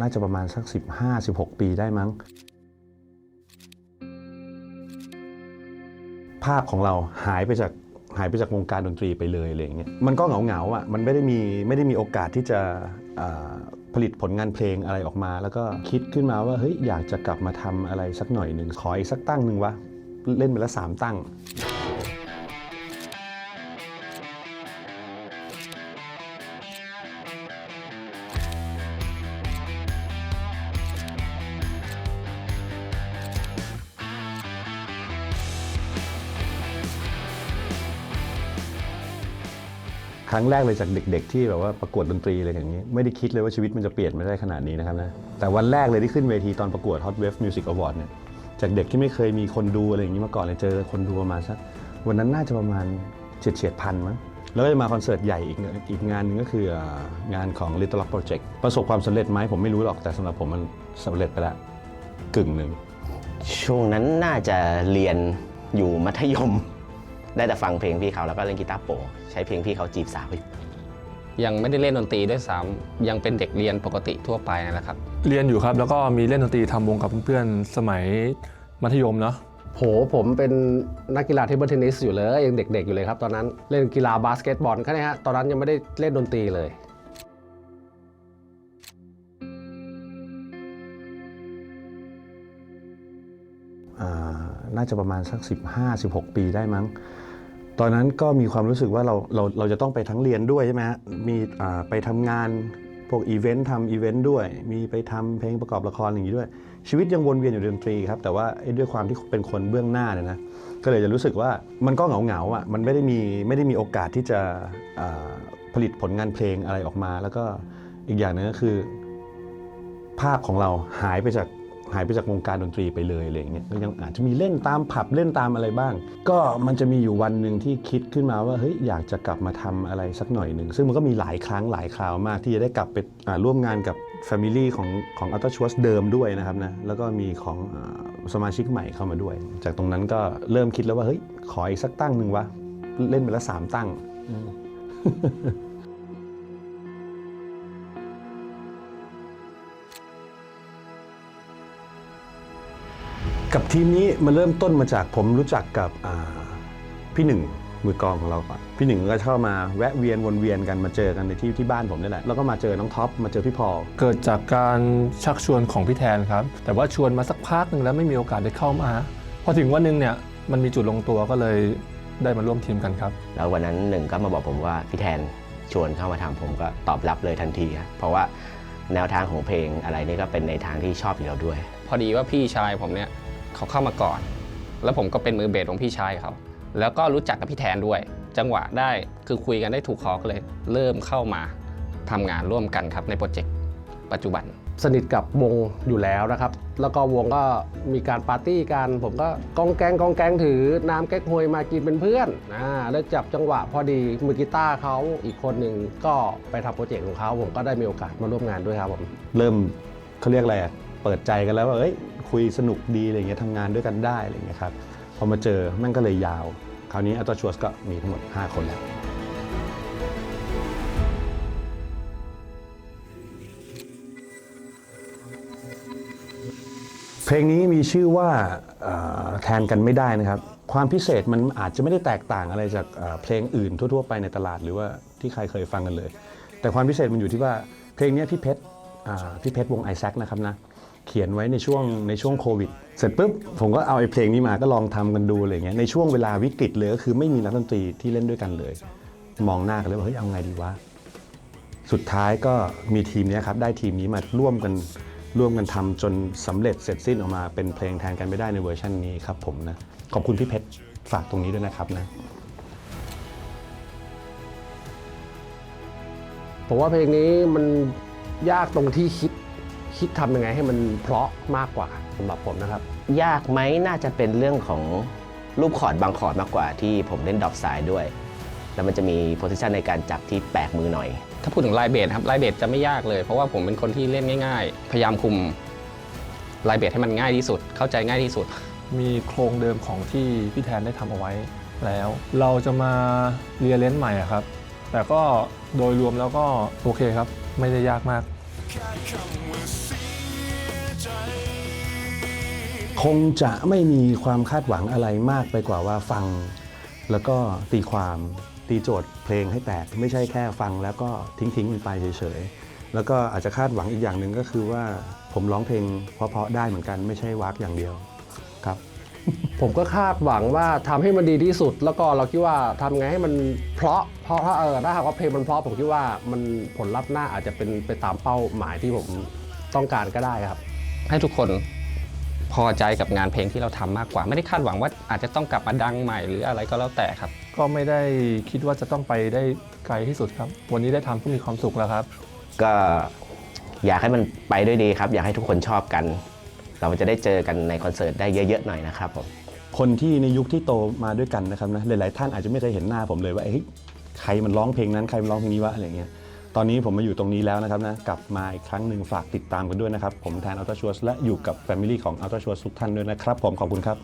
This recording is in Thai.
น่าจะประมาณสัก 15-16 ปีได้มั้ง ภาพของเราหายไปจากหายไปจากวงการดนตรีไปเลยอะไรอย่างเงี้ยมันก็เหงาเหงาอะมันไม่ได้มีไม่ได้มีโอกาสที่จะผลิตผลงานเพลงอะไรออกมา แล้วก็คิดขึ้นมาว่าเฮ้ยอยากจะกลับมาทำอะไรสักหน่อยหนึ่งขออีกสักตั้งหนึ่งวะ เล่นไปแล้วสามตั้ง ครั้งแรกเลยจากเด็ก ๆ ที่แบบว่าประกวดดนตรีอะไรอย่างนี้ ไม่ได้คิดเลยว่าชีวิตมันจะเปลี่ยนไม่ได้ขนาดนี้นะครับนะแต่วันแรกเลยที่ขึ้นเวทีตอนประกวด Hot Wave Music Award เนี่ยจากเด็กที่ไม่เคยมีคนดูอะไรอย่างนี้มาก่อนเลยเจอคนดูประมาณสักวันนั้นน่าจะประมาณเฉียดเฉียดพันมั้งแล้วก็จะมาคอนเสิร์ตใหญ่อีกอีกงานหนึงก็คืองานของ Little Rock Project ประสบความสำเร็จไหมผมไม่รู้หรอกแต่สำหรับผมมันสำเร็จไปแล้วกึ่งหนึ่งช่วงนั้นน่าจะเรียนอยู่มัธยม ได้แต่ฟังเพลงพี่เขาแล้วก็เล่นกีตาร์โปร่งใช้เพลงพี่เขาจีบสาวอยู่ยังไม่ได้เล่นดนตรีด้วยซ้ำยังเป็นเด็กเรียนปกติทั่วไปนั่นแหละครับ เรียนอยู่ครับแล้วก็มีเล่นดนตรีทำวงกับเพื่อนๆสมัยมัธยมเนาะโหผมเป็นนักกีฬาเทเบิลเทนนิสอยู่เลยยังเด็กๆอยู่เลยครับตอนนั้นเล่นกีฬาบาสเกตบอลแค่นี้ฮะตอนนั้นยังไม่ได้เล่นดนตรีเลย น่าจะประมาณสัก 15-16 ปีได้มั้ง ตอนนั้นก็มีความรู้สึกว่าเราเราเราจะต้องไปทั้งเรียนด้วยใช่ไหมฮะ มีไปทำงานพวกอีเวนต์ทำอีเวนต์ด้วย มีไปทำเพลงประกอบละครอย่างนี้ด้วย ชีวิตยังวนเวียนอยู่ดนตรีครับ แต่ว่าด้วยความที่เป็นคนเบื้องหน้าเนี่ยนะ ก็เลยจะรู้สึกว่ามันก็เหงาเหงาอะ มันไม่ได้มีไม่ได้มีโอกาสที่จะผลิตผลงานเพลงอะไรออกมา แล้วก็อีกอย่างหนึงก็คือ ภาพของเราหายไปจาก หายไปจากวงการดนตรีไปเลยอะไรเงี้ยก็ยังอาจจะมีเล่นตามผับเล่นตามอะไรบ้าง ก็มันจะมีอยู่วันหนึ่งที่คิดขึ้นมาว่าเฮ้ยอยากจะกลับมาทำอะไรสักหน่อยหนึ่ง ซึ่งมันก็มีหลายครั้งหลายคราวมากที่จะได้กลับไปร่วมงานกับ Family ของของอัลต a ชวสเดิมด้วยนะครับนะแล้วก็มีของอสมาชิกใหม่เข้ามาด้วย จากตรงนั้นก็เริ่มคิดแล้วว่าเฮ้ยขออีกสักตั้งหนึ่งวะเล่นไปแล้วสามตั้ง กับทีมนี้มันเริ่มต้นมาจากผมรู้จักกับอ่าพี่หนึ่งมือกลองของเราก่อนพี่หนึ่งก็เข้ามาแวะเวียนวนเวียนกันมาเจอกันในที่ที่บ้านผมนี่แหละแล้วก็มาเจอน้องท็อปมาเจอพี่พอลเกิดจากการชักชวนของพี่แทนครับ แต่ว่าชวนมาสักพักหนึ่งแล้วไม่มีโอกาสได้เข้ามาพอถึงวันหนึงเนี่ยมันมีจุดลงตัวก็เลยได้มาร่วมทีมกันครับ แล้ววันนั้นหนึ่งก็มาบอกผมว่าพี่แทนชวนเข้ามาทำผมก็ตอบรับเลยทันทีครับเพราะว่าแนวทางของเพลงอะไรนี่ก็เป็นในทางที่ชอบอยู่แล้วด้วย พอดีว่าพี่ชายผมเนี่ย เขาเข้ามาก่อน แล้วผมก็เป็นมือเบสของพี่ชายเขาแล้วก็รู้จักกับพี่แทนด้วย จังหวะได้คือคุยกันได้ถูกคอก็เลย เริ่มเข้ามาทำงานร่วมกันครับในโปรเจกต์ปัจจุบัน สนิทกับวงอยู่แล้วนะครับ แล้วก็วงก็มีการปาร์ตี้กัน ผมก็กองแกงกองแกงถือน้ำแก๊กฮวยมากินเป็นเพื่อนอ่าแล้วจับจังหวะพอดีมือกีตาร์เขาอีกคนหนึ่งก็ไปทำโปรเจกต์ของเขาผมก็ได้มีโอกาสมาร่วมงานด้วยครับผมเริ่มเขาเรียกอะไรอะ เปิดใจกันแล้วว่าเอ้ยคุยสนุกดีอะไรเงี้ยทำงานด้วยกันได้อะไรเงี้ยครับพอมาเจอแมันก็เลยยาว คราวนี้อัลต a ชวสก็มีทั้งหมด 5 คนแล้วเพลงนี้มีชื่อว่าแทนกันไม่ได้นะครับ ความพิเศษมันอาจจะไม่ได้แตกต่างอะไรจากเพลงอื่นทั่ว ๆ ไปในตลาดหรือว่าที่ใครเคยฟังกันเลย แต่ความพิเศษมันอยู่ที่ว่าเพลงนี้พี่เพชรพี่เพชรวงไอแซคนะครับนะ เขียนไว้ในช่วงในช่วงโควิด เสร็จปุ๊บผมก็เอาไอ้เพลงนี้มาก็ลองทำกันดูอะไรเงี้ยในช่วงเวลาวิกฤตเลยก็คือไม่มีนักดนตรีที่เล่นด้วยกันเลย มองหน้ากันเลยว่าเฮ้ยเอาไงดีวะสุดท้ายก็มีทีมเนี้ยครับได้ทีมนี้มาร่วมกันร่วมกันทำจนสำเร็จเสร็จสิ้นออกมาเป็นเพลงแทนกันไม่ได้ในเวอร์ชันนี้ครับผมนะขอบคุณพี่เพชรฝากตรงนี้ด้วยนะครับนะผมว่าเพลงนี้มันยากตรงที่คิด คิดทำยังไงให้มันเพราะมากกว่าสำหรับผมนะครับ ยากไหมน่าจะเป็นเรื่องของรูปคอร์ดบางคอร์ดมากกว่าที่ผมเล่นดรอปสายด้วย แล้วมันจะมีโพสิชันในการจับที่แปลกมือหน่อย ถ้าพูดถึงลายเบสครับลายเบสจะไม่ยากเลย เพราะว่าผมเป็นคนที่เล่นง่าย ๆ พยายามคุมลายเบสให้มันง่ายที่สุด เข้าใจง่ายที่สุด มีโครงเดิมของที่พี่แทนได้ทำเอาไว้แล้ว เราจะมาเรียนเลนใหม่อะครับ แต่ก็โดยรวมแล้วก็โอเคครับ ไม่ได้ยากมาก คงจะไม่มีความคาดหวังอะไรมากไปกว่าว่าฟัง แล้วก็ตีความตีโจทย์เพลงให้แตก ไม่ใช่แค่ฟังแล้วก็ทิ้งทิ้งๆมันไปเฉยๆ แล้วก็อาจจะคาดหวังอีกอย่างหนึ่งก็คือว่าผมร้องเพลงเพราะๆได้เหมือนกันไม่ใช่วักอย่างเดียวครับ ผมก็คาดหวังว่าทำให้มันดีที่สุด แล้วก็เราคิดว่าทำไงให้มันเพราะเพราะถ้าเออถ้าหากว่าเพลงมันเพราะผมคิดว่ามันผลลัพธ์หน้าอาจจะเป็นไปตามเป้าหมายที่ผมต้องการก็ได้ครับ ให้ทุกคนพอใจกับงานเพลงที่เราทำมากกว่า ไม่ได้คาดหวังว่าอาจจะต้องกลับมาดังใหม่หรืออะไรก็แล้วแต่ครับ ก็ไม่ได้คิดว่าจะต้องไปได้ไกลที่สุดครับ วันนี้ได้ทำก็มีความสุขแล้วครับ ก็อยากให้มันไปด้วยดีครับ อยากให้ทุกคนชอบกัน เราจะได้เจอกันในคอนเสิร์ตได้เยอะๆหน่อยนะครับผมคนที่ในยุคที่โตมาด้วยกันนะครับนะหลายๆท่านอาจจะไม่เคยเห็นหน้าผมเลยว่าเฮ้ยใครมันร้องเพลงนั้นใครมันร้องเพลงนี้วะอะไรเงี้ยตอนนี้ผมมาอยู่ตรงนี้แล้วนะครับนะกลับมาอีกครั้งหนึ่งฝากติดตามกันด้วยนะครับ ผมแทนอัลตราชัวและอยู่กับแฟมิลี่ของอัลตราชัวทุกท่านด้วยนะครับ ผมขอบคุณครับ